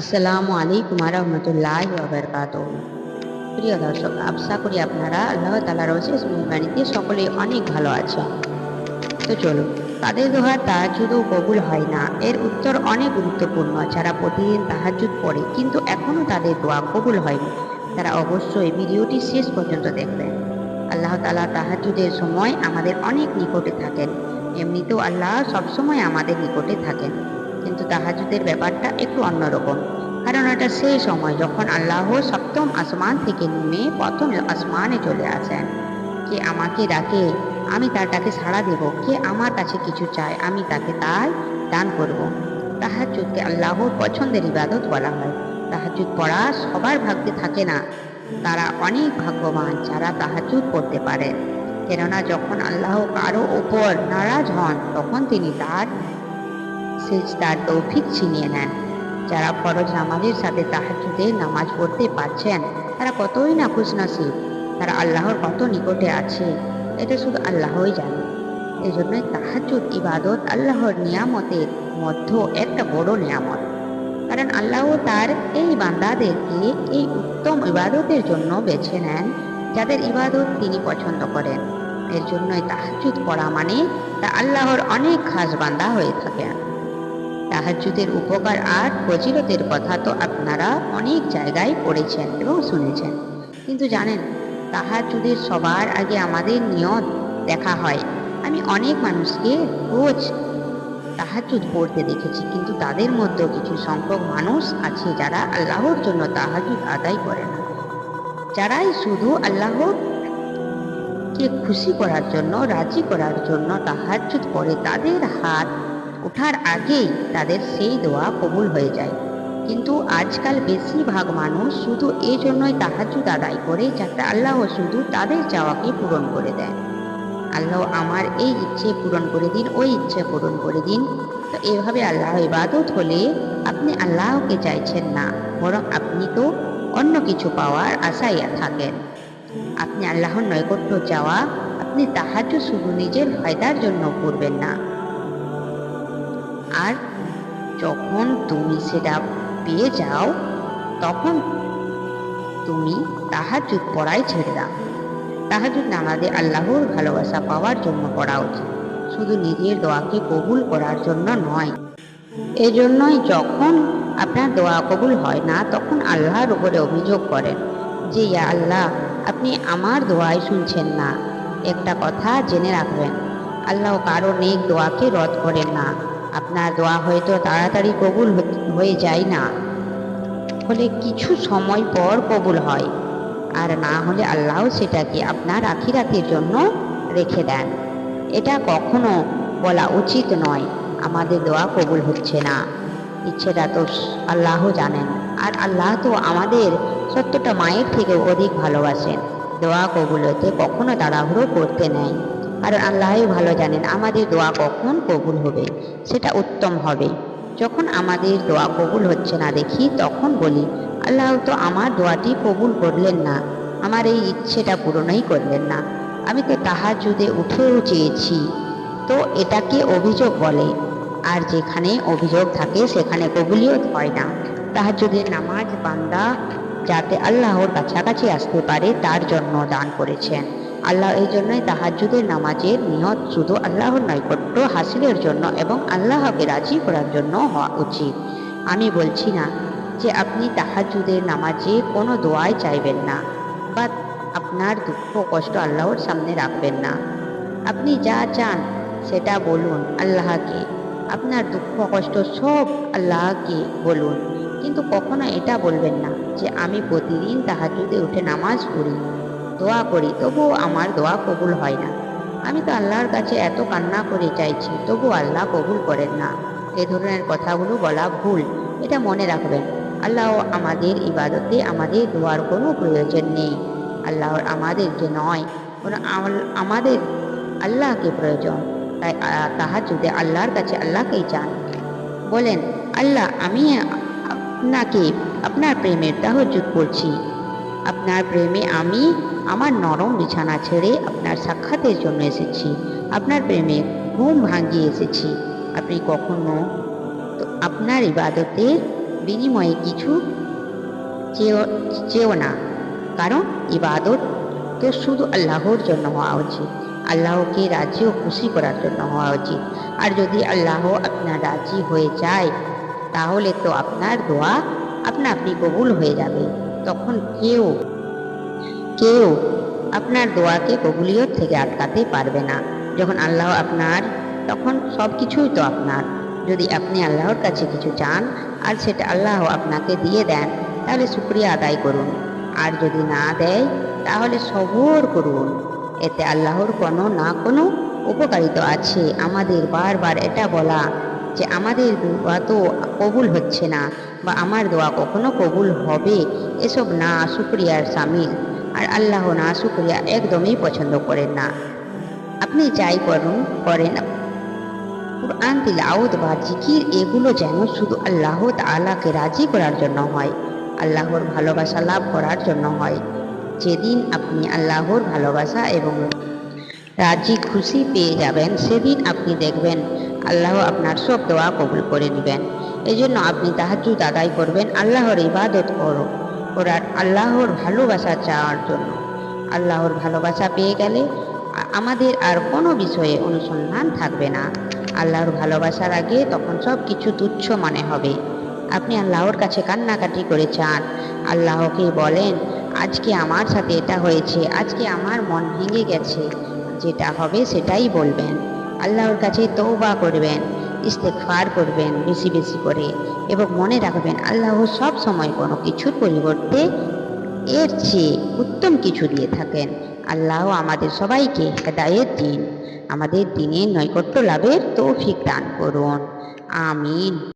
আসসালামু আলাইকুম রহমতুল্লাহ বাবরকাত প্রিয় দর্শক, আশা করি আপনারা আল্লাহ তালার অশেষ মেহরবানিতে সকলে অনেক ভালো আছেন। তো চলুন, তাদের দোহার তাহাজুদও কবুল হয় না। এর উত্তর অনেক গুরুত্বপূর্ণ, যারা প্রতিদিন তাহাজুদ পড়ে, কিন্তু এখনও তাদের দোয়া কবুল হয়নি। তারা অবশ্যই ভিডিওটি শেষ পর্যন্ত দেখবেন। আল্লাহ তালা তাহাজুদের সময় আমাদের অনেক নিকটে থাকেন। এমনিতেও আল্লাহ সবসময় আমাদের নিকটে থাকেন। কিন্তু তাহাজুদের ব্যাপারটা একটু অন্যরকম। কারণ এটা সেই সময় যখন আল্লাহ সপ্তম আসমান থেকে নেমে প্রথম আসমানে চলে আসেন, কে আমাকে ডাকে, আমি তার ডাকে সাড়া দেব, কে আমার কাছে কিছু চায়, আমি তাকে তাই দান করব। তাহাজুদকে আল্লাহর পছন্দের ইবাদত বলা হয়। তাহাজুদ পড়া সবার ভাগ্যে থাকে না। তারা অনেক ভাগ্যবান যারা তাহাজুদ পড়তে পারে। কেননা যখন আল্লাহ কারও ওপর নারাজ হন, তখন তিনি তার সেজদার তৌফিক ছিনিয়ে নেন। যারা ফরজ নামাজের সাথে তাহাজুদে নামাজ পড়তে পারছেন, তারা কতই না খুশনসিব। তারা আল্লাহর কত নিকটে আছে, এটা শুধু আল্লাহই জানে। এই জন্যই তাহাজুদ ইবাদত আল্লাহর নিয়ামতের মধ্যে একটা বড় নিয়ামত। কারণ আল্লাহ তার এই বান্দাদেরকে এই উত্তম ইবাদতের জন্য বেছে নেন, যাদের ইবাদত তিনি পছন্দ করেন। এর জন্যই তাহাজুদ পড়া মানে তা আল্লাহর অনেক খাস বান্দা হয়ে থাকেন। তাহাজুদের উপকার আর ফজিলতের কথা তো আপনারা অনেক জায়গায় পড়েছেন এবং শুনেছেন। কিন্তু জানেন তাহাজুদের সবার আগে আমাদের নিয়ত দেখা হয়। আমি অনেক মানুষকে রোজ তাহাজুদ পড়তে দেখেছি, কিন্তু তাদের মধ্যেও কিছু সংখ্যক মানুষ আছে যারা আল্লাহর জন্য তাহাজুদ আদায় করে না। যারাই শুধু আল্লাহর কে খুশি করার জন্য, রাজি করার জন্য তাহাজুদ পড়ে, তাদের হাত ওঠার আগেই তাদের সেই দোয়া কবুল হয়ে যায়। কিন্তু আজকাল বেশিরভাগ মানুষ শুধু এই জন্যই তাহাজুদ আদায় করে যাতে আল্লাহ শুধু তাদের চাওয়াকে পূরণ করে দেন। আল্লাহ আমার এই ইচ্ছে পূরণ করে দিন, ওই ইচ্ছে পূরণ করে দিন। তো এভাবে আল্লাহ ইবাদত হলে আপনি আল্লাহকে চাইছেন না, বরং আপনি তো অন্য কিছু পাওয়ার আশায় থাকেন। আপনি আল্লাহর নৈকট্য চাওয়া, আপনি তাহাজুদ শুধু নিজের ফায়দার জন্য করবেন না। যখন তুমি সেটা পেয়ে যাও, তখন তুমি তাহাজুদ পড়াই ছেড়ে দাও। তাহাজুদ নামাজে আল্লাহর ভালোবাসা পাওয়ার জন্য পড়া উচিত। শুধু নিজের দোয়াকে কবুল করার জন্য নয়। এজন্যই যখন আপনার দোয়া কবুল হয় না, তখন আল্লাহর উপরে অভিযোগ করেন যে, ইয়া আল্লাহ, আপনি আমার দোয়াই শুনছেন না। একটা কথা জেনে রাখবেন। আল্লাহ কারও নেক দোয়াকে রদ করেন না। আপনার দোয়া হয়তো তাড়াতাড়ি কবুল হয়ে যায় না। ফলে কিছু সময় পর কবুল হয়, আর না হলে আল্লাহ সেটাকে আপনার আখিরাতের জন্য রেখে দেন। এটা কখনো বলা উচিত নয়, আমাদের দোয়া কবুল হচ্ছে না। ইচ্ছেটা তো আল্লাহ জানেন, আর আল্লাহ তো আমাদের সত্যটা মায়ের থেকে অধিক ভালোবাসেন। দোয়া কবুল হতে কখনো তাড়াহুড়ো করতে নেয় কারণ আল্লাহই ভালো জানেন। আমাদের দোয়া কখন কবুল হবে? সেটা উত্তম হবে। যখন আমাদের দোয়া কবুল হচ্ছে না দেখি, তখন বলি, আল্লাহ তো আমার দোয়াটি কবুল করলেন না। আমার এই ইচ্ছেটা পূরণই করলেন না। আমি তো তাহার যুদে উঠেও চেয়েছি। তো এটাকে অভিযোগ বলে। আর যেখানে অভিযোগ থাকে, সেখানে কবুলিয়ত হয় না। তাহাজুদের নামাজ বান্দা যাতে আল্লাহর কাছাকাছি আসতে পারে, তার জন্য দান করেছেন। আল্লাহ এই জন্যই তাহাজুদের নামাজের নিয়ত শুধু আল্লাহর নৈকট্য হাসিলের জন্য এবং আল্লাহকে রাজি করার জন্য হওয়া উচিত। আমি বলছি না যে আপনি তাহাজুদের নামাজে কোনো দোয়াই চাইবেন না বা আপনার দুঃখ কষ্ট আল্লাহর সামনে রাখবেন না। আপনি যা চান সেটা বলুন আল্লাহকে, আপনার দুঃখ কষ্ট সব আল্লাহকে বলুন। কিন্তু কখনো এটা বলবেন না যে আমি প্রতিদিন তাহাজুদে উঠে নামাজ পড়ি। দোয়া করি, তবুও আমার দোয়া কবুল হয় না। আমি তো আল্লাহর কাছে এত কান্না করে চাইছি তবু আল্লাহ কবুল করেন না। এ ধরনের কথাগুলো বলা ভুল, এটা মনে রাখবেন। আল্লাহ আমাদের ইবাদতে আমাদের দোয়ার কোনো প্রয়োজন নেই। আল্লাহর আমাদেরকে নয় কোনো আমাদের আল্লাহকে প্রয়োজন। তাই তাহার যদি আল্লাহর কাছে আল্লাহকেই চান। বলেন, আল্লাহ, আমি আপনাকে আপনার প্রেমের তাহজুদ করছি। আপনার প্রেমে আমি আমার নরম বিছানা ছেড়ে আপনার সাক্ষাতের জন্য এসেছি। আপনার প্রেমে ঘুম ভাঙিয়ে এসেছি। আপনি কখনো আপনার ইবাদতের বিনিময়ে কিছু চেয়েও না। কারণ ইবাদত তো শুধু আল্লাহর জন্য হওয়া উচিত। আল্লাহকে রাজি ও খুশি করার জন্য হওয়া উচিত। আর যদি আল্লাহ আপনার রাজি হয়ে যায়, তাহলে তো আপনার দোয়া আপনা আপনি কবুল হয়ে যাবে। তখন কেউ কেউ আপনার দোয়াকে কবুলিয়ত থেকে আটকাতে পারবে না। যখন আল্লাহ আপনার, তখন সব কিছুই তো আপনার। যদি আপনি আল্লাহর কাছে কিছু চান, আর সেটা আল্লাহ আপনাকে দিয়ে দেন, তাহলে শুক্রিয়া আদায় করুন। আর যদি না দেয়, তাহলে সবর করুন। এতে আল্লাহর কোনো না কোনো উপকারিতা আছে। আমাদের বারবার এটা বলা যে আমাদের দোয়া তো কবুল হচ্ছে না, বা আমার দোয়া কখনো কবুল হবে, এসব না, শুক্রিয়ার সামিল। আর আল্লাহ না শুক্রিয়া একদমই পছন্দ করেন না। আপনি যাই করুন, করেন। কোরআন তিলাওত বা জিকির এগুলো যেন শুধু আল্লাহ তাআলাকে রাজি করার জন্য হয়, আল্লাহর ভালোবাসা লাভ করার জন্য হয়। যেদিন আপনি আল্লাহর ভালোবাসা এবং রাজি খুশি পেয়ে যাবেন, সেদিন আপনি দেখবেন আল্লাহ আপনার সব দোয়া কবুল করে নেবেন। এই জন্য আপনি তাহাজুদ আদায় করবেন, আল্লাহর ইবাদত করো করার আল্লাহর ভালোবাসা চাওয়ার জন্য। আল্লাহর ভালোবাসা পেয়ে গেলে আমাদের আর কোনো বিষয়ে অনুসন্ধান থাকবে না। আল্লাহর ভালোবাসার আগে তখন সব কিছু তুচ্ছ মনে হবে। আপনি আল্লাহর কাছে কান্নাকাটি করে চান আল্লাহকে বলেন, আজকে আমার সাথে এটা হয়েছে, আজকে আমার মন ভেঙে গেছে। যেটা হবে সেটাই বলবেন। আল্লাহর কাছে তৌবা করবেন। ইস্তেকফার করবেন বেশি বেশি করে এবং মনে রাখবেন আল্লাহ সব সময় কোনো কিছুর পরিবর্তে এর চেয়ে উত্তম কিছু দিয়ে থাকেন। আল্লাহ আমাদের সবাইকে হেদায়ের দিন। আমাদের দিনে নৈকট্য লাভের তৌফিক দান করুন। আমিন।